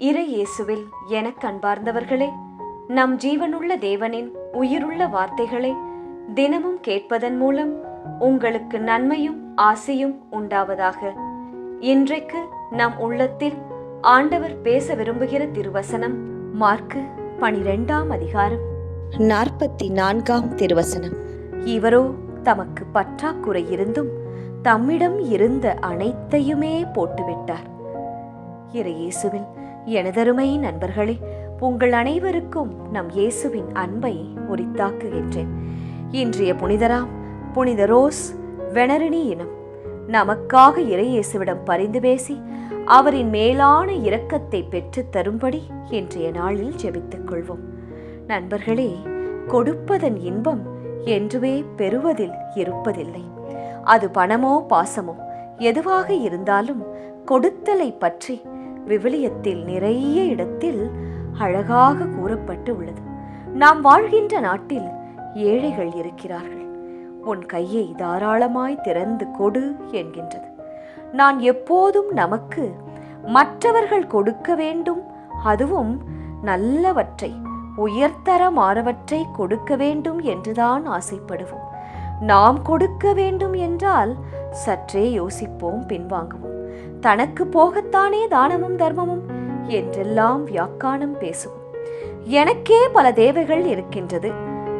இறை இயேசுவில் எனக் அன்பார்ந்தவர்களே நம் ஜீவனுள்ள தேவனின் உயிருள்ள வார்த்தைகளை தினமும் கேட்பதன் மூலம் உங்களுக்கு நன்மையும் ஆசையும் உண்டாவதாக. இன்றைக்கு நம் உள்ளத்தில் ஆண்டவர் பேச விரும்புகிற திருவசனம் மார்க்கு பனிரெண்டாம் அதிகாரம். நாற்பத்தி நான்காம் திருவசனம். இவரோ தமக்கு பற்றாக்குறை இருந்தும் தம்மிடம் இருந்த அனைத்தையுமே போட்டுவிட்டார். இறை இயேசுவில் எனதருமை நண்பர்களே உங்கள் அனைவருக்கும் நம் இயேசுவின் அன்பை உரித்தாக்குகின்றேன். இன்றைய புனிதராம் புனித ரோஸ் வெனரினி இனம் நமக்காக இறையேசுவிடம் பரிந்து பேசி அவரின் மேலான இரக்கத்தை பெற்றுத் தரும்படி இன்றைய நாளில் ஜெபித்துக் கொள்வோம். நண்பர்களே கொடுப்பதன் இன்பம் என்றுமே பெறுவதில் இருப்பதில்லை. அது பணமோ பாசமோ எதுவாக இருந்தாலும் கொடுத்தலை பற்றி விவிலியத்தில் நிறைய இடத்தில் அழகாக கூறப்பட்டு உள்ளது. நாம் வாழ்கின்ற நாட்டில் ஏழைகள் இருக்கிறார்கள். உன் கையை தாராளமாய் திறந்து கொடு என்கின்றது. நான் எப்போதும் நமக்கு மற்றவர்கள் கொடுக்க வேண்டும். அதுவும் நல்லவற்றை உயர்தரமானவற்றை கொடுக்க வேண்டும் என்றுதான் ஆசைப்படுவோம். நாம் கொடுக்க வேண்டும் என்றால் சற்றே யோசிப்போம் பின்வாங்குவோம். தனக்கு போகத்தானே தானமும் தர்மமும் என்றெல்லாம் வியாக்கானம் பேசும். எனக்கே பல தேவைகள் இருக்கின்றது.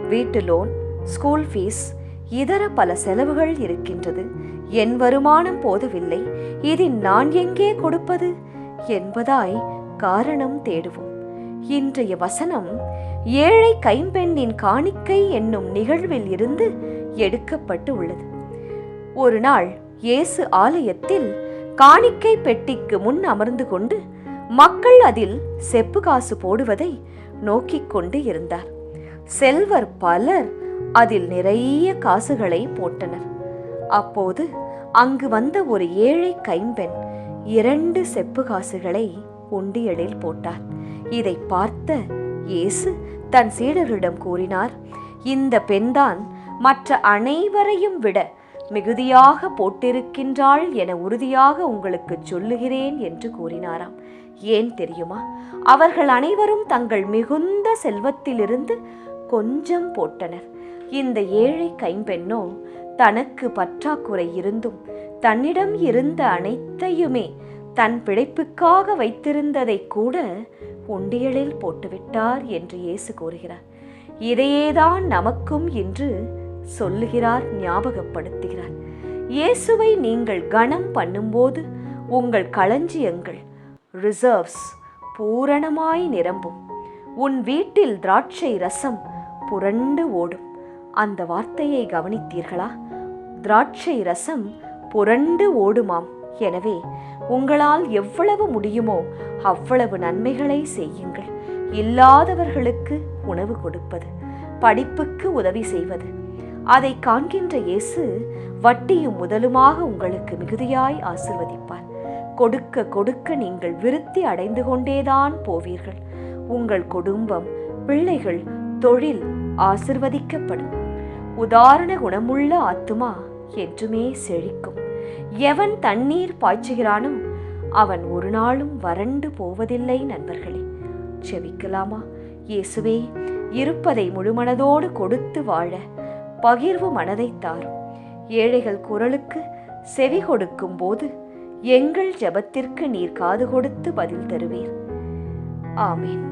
வீட்டு லோன் ஸ்கூல் ஃபீஸ் இதர பல செலவுகள் இருக்கின்றது. என் வருமானம் போதவில்லை. இதில் நான் எங்கே கொடுப்பது என்பதாய் காரணம் தேடுவோம். இன்றைய வசனம் ஏழை கைம்பெண்ணின் காணிக்கை என்னும் நிகழ்வில் இருந்து எடுக்கப்பட்டு உள்ளது. ஒரு நாள் இயேசு ஆலயத்தில் காணிக்கை பெட்டிக்கு முன் அமர்ந்து கொண்டு மக்கள் அதில் செப்பு காசு போடுவதை நோக்கிக் கொண்டு இருந்தார். செல்வர் பலர் அதில் நிறைய காசுகளை போட்டனர். அப்போது அங்கு வந்த ஒரு ஏழை கைம்பெண் இரண்டு செப்பு காசுகளை உண்டியலில் போட்டார். இதை பார்த்த இயேசு தன் சீடரிடம் கூறினார் இந்த பெண்தான் மற்ற அனைவரையும் விட மிகுதியாக போட்டிருக்கின்றாள் என உறுதியாக உங்களுக்கு சொல்லுகிறேன் என்று கூறினாராம். ஏன் தெரியுமா? அவர்கள் அனைவரும் தங்கள் மிகுந்த செல்வத்திலிருந்து கொஞ்சம் போட்டனர். இந்த ஏழை கைம்பெண்ணோ தனக்கு பற்றாக்குறை இருந்தும் தன்னிடம் இருந்த அனைத்தையுமே தன் பிழைப்புக்காக வைத்திருந்ததை கூட உண்டியலில் போட்டுவிட்டார் என்று இயேசு கூறுகிறார். இதையேதான் நமக்கும் இன்று சொல்லுகிறார் ஞாபகப்படுத்துகிறார். இயேசுவை நீங்கள் கனம் பண்ணும்போது உங்கள் களஞ்சியங்கள் ரிசர்வ்ஸ் பூரணமாய் நிரம்பும். உன் வீட்டில் திராட்சை ரசம் புரண்டு ஓடும். அந்த வார்த்தையை கவனித்தீர்களா? திராட்சை ரசம் புரண்டு ஓடுமாம். எனவே உங்களால் எவ்வளவு முடியுமோ அவ்வளவு நன்மைகளை செய்யுங்கள். இல்லாதவர்களுக்கு உணவு கொடுப்பது படிப்புக்கு உதவி செய்வது அதை காண்கின்ற இயேசு வட்டியும் முதலுமாக உங்களுக்கு மிகுதியாய் ஆசிர்வதிப்பார். கொடுக்க கொடுக்க நீங்கள் விருத்தி அடைந்து கொண்டேதான் போவீர்கள். உங்கள் குடும்பம் பிள்ளைகள் தொழில் ஆசிர்வதிக்கப்படும். உதாரண குணமுள்ள ஆத்துமா என்றுமே செழிக்கும். எவன் தண்ணீர் பாய்ச்சுகிறானோ அவன் ஒரு நாளும் வறண்டு போவதில்லை நண்பர்களே. செவிக்கலாமா இயேசுவே இருப்பதை முழுமனதோடு கொடுத்து வாழ பகிர்வு மனதை தாரும். ஏழைகள் குரலுக்கு செவி கொடுக்கும் போது எங்கள் ஜெபத்திற்கு நீர் காது கொடுத்து பதில் தருவீர். ஆமீன்.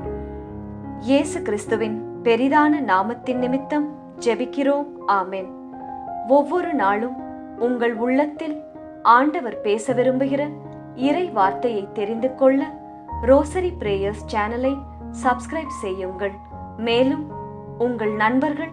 இயேசு கிறிஸ்துவின் பெரிதான நாமத்தின் நிமித்தம் ஜெபிக்கிறோம். ஆமேன். ஒவ்வொரு நாளும் உங்கள் உள்ளத்தில் ஆண்டவர் பேச விரும்புகிற இறை வார்த்தையை தெரிந்து கொள்ள ரோசரி பிரேயர்ஸ் சேனலை சப்ஸ்கிரைப் செய்யுங்கள். மேலும் உங்கள் நண்பர்கள்